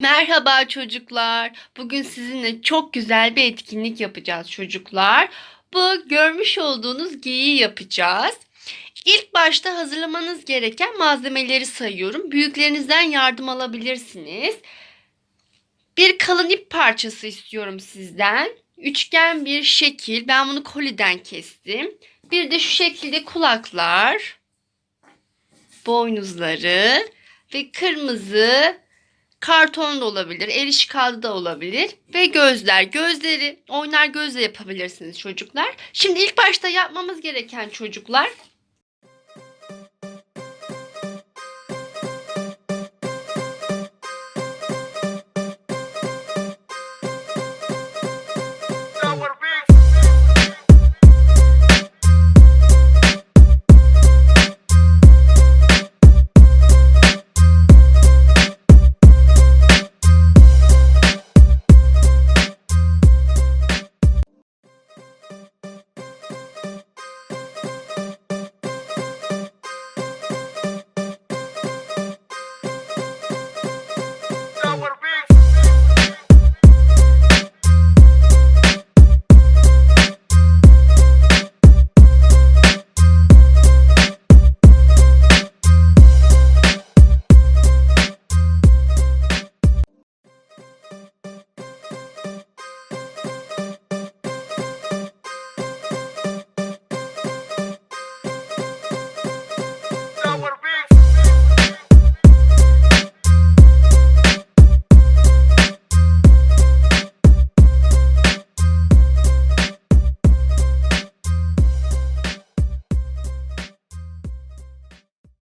Merhaba çocuklar. Bugün sizinle çok güzel bir etkinlik yapacağız çocuklar. Bu görmüş olduğunuz geyiği yapacağız. İlk başta hazırlamanız gereken malzemeleri sayıyorum. Büyüklerinizden yardım alabilirsiniz. Bir kalın ip parçası istiyorum sizden. Üçgen bir şekil. Ben bunu koliden kestim. Bir de şu şekilde kulaklar, boynuzları ve kırmızı Karton da olabilir, el işi kağıdı da olabilir ve gözler. Gözleri oynar gözle yapabilirsiniz çocuklar. Şimdi ilk başta yapmamız gereken çocuklar